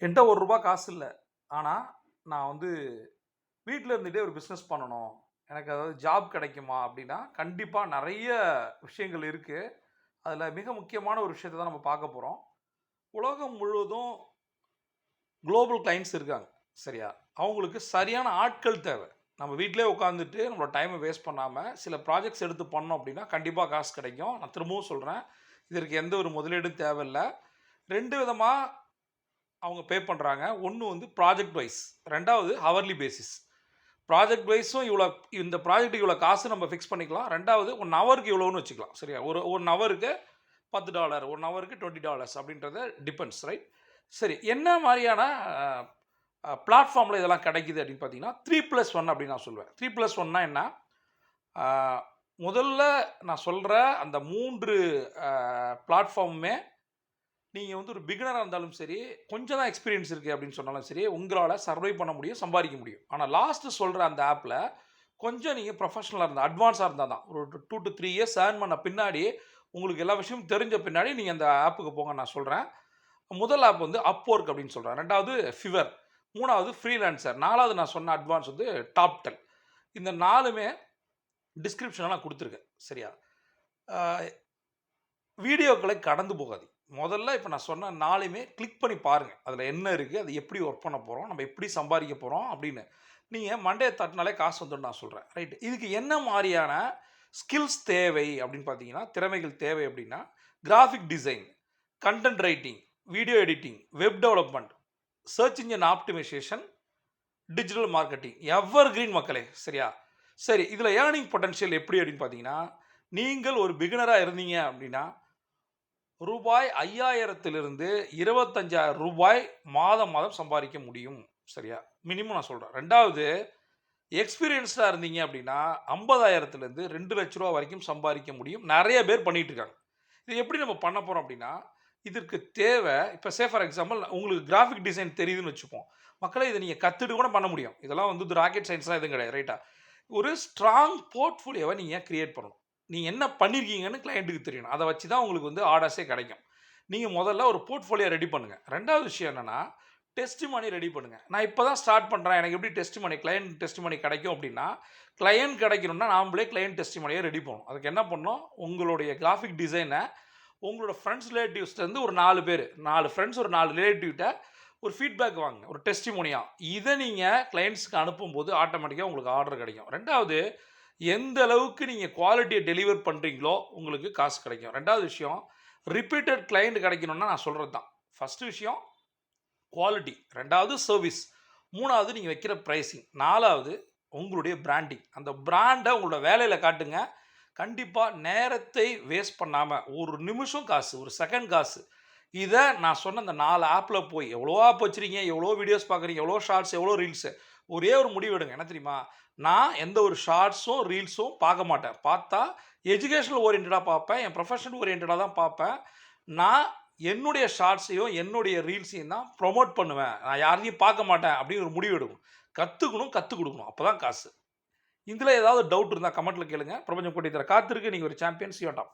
என்கிட்ட ஒரு ரூபா காசு இல்லை. ஆனால் நான் வந்து வீட்டில் இருந்துகிட்டே ஒரு பிஸ்னஸ் பண்ணணும். எனக்கு அதாவது ஜாப் கிடைக்குமா அப்படின்னா கண்டிப்பாக நிறைய விஷயங்கள் இருக்குது அதில் மிக முக்கியமான ஒரு விஷயத்தை தான் நம்ம பார்க்க போகிறோம் உலகம் முழுவதும் குளோபல் கிளைண்ட்ஸ் இருக்காங்க. சரியா? அவங்களுக்கு சரியான ஆட்கள் தேவை. நம்ம வீட்டிலே உட்காந்துட்டு நம்மளோட டைமை வேஸ்ட் பண்ணாமல் சில ப்ராஜெக்ட்ஸ் எடுத்து பண்ணோம் அப்படின்னா கண்டிப்பாக காசு கிடைக்கும். நான் திரும்பவும் சொல்கிறேன் இதற்கு எந்த ஒரு முதலீடும் தேவையில்லை. ரெண்டு விதமாக அவங்க பே பண்ணுறாங்க ஒன்று வந்து ப்ராஜெக்ட் வைஸ் ரெண்டாவது ஹவர்லி பேசிஸ் ப்ராஜெக்ட் வைஸும் இவ்வளோ இந்த ப்ராஜெக்ட்டுக்கு இவ்வளோ காசு நம்ம ஃபிக்ஸ் பண்ணிக்கலாம். ரெண்டாவது ஒன் ஹவருக்கு இவ்வளோன்னு வச்சுக்கலாம். சரியா? ஒரு ஒன் ஹவருக்கு பத்து டாலர் ஒன் ஹவருக்கு டுவெண்ட்டி டாலர்ஸ் அப்படின்றத டிபெண்ட்ஸ் ரைட் சரி என்ன மாதிரியான பிளாட்ஃபார்மில் இதெல்லாம் கிடைக்குது அப்படின்னு பார்த்தீங்கன்னா த்ரீ ப்ளஸ் ஒன் அப்படின்னு நான் சொல்லுவேன். த்ரீ ப்ளஸ் ஒன்னா என்ன? முதல்ல நான் சொல்கிற அந்த மூன்று பிளாட்ஃபார்முமே நீங்கள் வந்து ஒரு பிகினராக இருந்தாலும் சரி கொஞ்சம் தான் எக்ஸ்பீரியன்ஸ் இருக்குது அப்படின்னு சொன்னாலும் சரி உங்களால் சர்வை பண்ண முடியும் சம்பாதிக்க முடியும். ஆனால் லாஸ்ட்டு சொல்கிற அந்த ஆப்பில் கொஞ்சம் நீங்கள் ப்ரொஃபஷனலாக இருந்தால் அட்வான்ஸாக இருந்தால் தான். ஒரு two to three years earn பண்ண பின்னாடி உங்களுக்கு எல்லா விஷயமும் தெரிஞ்ச பின்னாடி நீங்கள் அந்த ஆப்புக்கு போங்க நான் சொல்கிறேன் முதல் ஆப் வந்து அப்ஒர்க் அப்படின்னு சொல்கிறேன் ரெண்டாவது ஃபிவர் மூணாவது ஃப்ரீலான்சர் நாலாவது நான் சொன்ன அட்வான்ஸ் வந்து டாப் டெல் இந்த நாலுமே டிஸ்கிரிப்ஷனில் நான் கொடுத்துருக்கேன் சரியா? வீடியோக்களை கடந்து போகாது முதல்ல இப்போ நான் சொன்ன நாளையுமே கிளிக் பண்ணி பாருங்கள் அதில் என்ன இருக்குது அது எப்படி ஒர்க் பண்ண போகிறோம் நம்ம எப்படி சம்பாதிக்க போகிறோம் அப்படின்னு. நீங்கள் மண்டே தட்டினாலே காசு வந்துடும் நான் சொல்கிறேன் ரைட் இதுக்கு என்ன மாதிரியான ஸ்கில்ஸ் தேவை அப்படின்னு பார்த்தீங்கன்னா திறமைகள் தேவை அப்படின்னா graphic design content writing video editing web development search engine optimisation digital marketing evergreen மக்களே சரியா? சரி இதில் ஏர்னிங் பொட்டன்ஷியல் எப்படி அப்படின்னு பார்த்தீங்கன்னா நீங்கள் ஒரு பிகினராக இருந்தீங்க அப்படின்னா ரூபாய் ஐயாயிரத்திலிருந்து இருபத்தஞ்சாயிரம் ரூபாய் மாதம் மாதம் சம்பாதிக்க முடியும். சரியா? மினிமம் நான் சொல்கிறேன் ரெண்டாவது எக்ஸ்பீரியன்ஸ்டாக இருந்தீங்க அப்படின்னா ஐம்பதாயிரத்துலேருந்து ரெண்டு லட்ச ரூபா வரைக்கும் சம்பாதிக்க முடியும். நிறைய பேர் பண்ணிகிட்டு இருக்காங்க. இது எப்படி நம்ம பண்ண போகிறோம் அப்படின்னா இதற்கு தேவை இப்போ சே ஃபார் எக்ஸாம்பிள் உங்களுக்கு கிராஃபிக் டிசைன் தெரியுதுன்னு வச்சுப்போம். மக்களை இதை நீங்கள் கற்றுட்டு கூட பண்ண முடியும். இதெல்லாம் வந்து ராக்கெட் சயின்ஸ்லாம் எதுவும் கிடையாது ரைட்டாக ஒரு ஸ்ட்ராங் போர்ட்ஃபோலியோவை நீங்கள் கிரியேட் பண்ணணும். நீங்கள் என்ன பண்ணியிருக்கீங்கன்னு கிளையண்ட்டுக்கு தெரியணும். அதை வச்சு தான் உங்களுக்கு வந்து ஆர்டர்ஸே கிடைக்கும். நீங்கள் முதல்ல ஒரு போர்ட்ஃபோலியோ ரெடி பண்ணுங்கள் ரெண்டாவது விஷயம் என்னென்னா டெஸ்ட் மணி ரெடி பண்ணுங்கள் நான் இப்போ தான் ஸ்டார்ட் பண்ணுறேன் எனக்கு எப்படி test money client test money கிடைக்கும் அப்படின்னா கிளையண்ட் கிடைக்கணும்னா நாமளே கிளையண்ட் டெஸ்ட் மணியை ரெடி பண்ணணும். அதுக்கு என்ன பண்ணோம் உங்களுடைய கிராஃபிக் டிசைனை உங்களோட ஃப்ரெண்ட்ஸ் ரிலேட்டிவ்ஸ்லேருந்து ஒரு நாலு பேர் நாலு ஃப்ரெண்ட்ஸ் ஒரு நாலு ரிலேட்டிவ்கிட்ட ஒரு ஃபீட்பேக் வாங்க ஒரு டெஸ்டிமோனியாக இதை நீங்கள் கிளைண்ட்ஸ்க்கு அனுப்பும்போது ஆட்டோமேட்டிக்காக உங்களுக்கு ஆர்டர் கிடைக்கும். ரெண்டாவது எந்த அளவுக்கு நீங்கள் குவாலிட்டியை டெலிவர் பண்ணுறீங்களோ உங்களுக்கு காசு கிடைக்கும். ரெண்டாவது விஷயம் ரிப்பீட்டட் கிளைண்ட் கிடைக்கணும்னா நான் சொல்கிறது தான். ஃபஸ்ட்டு விஷயம் குவாலிட்டி ரெண்டாவது சர்வீஸ் மூணாவது நீங்கள் வைக்கிற ப்ரைஸிங் நாலாவது உங்களுடைய பிராண்டிங் அந்த பிராண்டை உங்களோட வேலையில் காட்டுங்க. கண்டிப்பாக நேரத்தை வேஸ்ட் பண்ணாமல் ஒரு நிமிஷம் காசு ஒரு செகண்ட் காசு. இதை நான் சொன்ன அந்த நாலு ஆப்பில் போய் எவ்வளோ ஆப் வச்சுருக்கீங்க எவ்வளோ வீடியோஸ் பார்க்குறீங்க எவ்வளோ ஷார்ட்ஸ் எவ்வளோ ரீல்ஸு ஒரே ஒரு முடிவு எடுங்க. என்ன தெரியுமா? நான் எந்த ஒரு ஷார்ட்ஸும் ரீல்ஸும் பார்க்க மாட்டேன். பார்த்தா எஜுகேஷனல் ஓரியன்டாக பார்ப்பேன். என் ப்ரொஃபஷனல் ஓரியன்டாக தான் பார்ப்பேன். நான் என்னுடைய ஷார்ட்ஸையும் என்னுடைய ரீல்ஸையும் தான் ப்ரொமோட் பண்ணுவேன். நான் யாரையும் பார்க்க மாட்டேன் அப்படின்னு ஒரு முடிவு எடுக்கணும். கற்றுக்கணும் கற்றுக் கொடுக்கணும். அப்போ தான் காசு. இதில் ஏதாவது டவுட் இருந்தால் கமெண்ட்டில் கேளுங்க. பிரபஞ்சம் கோட்டி தர காத்திருக்கு. நீங்கள் ஒரு சாம்பியன்ஸ் சியோட்டாப்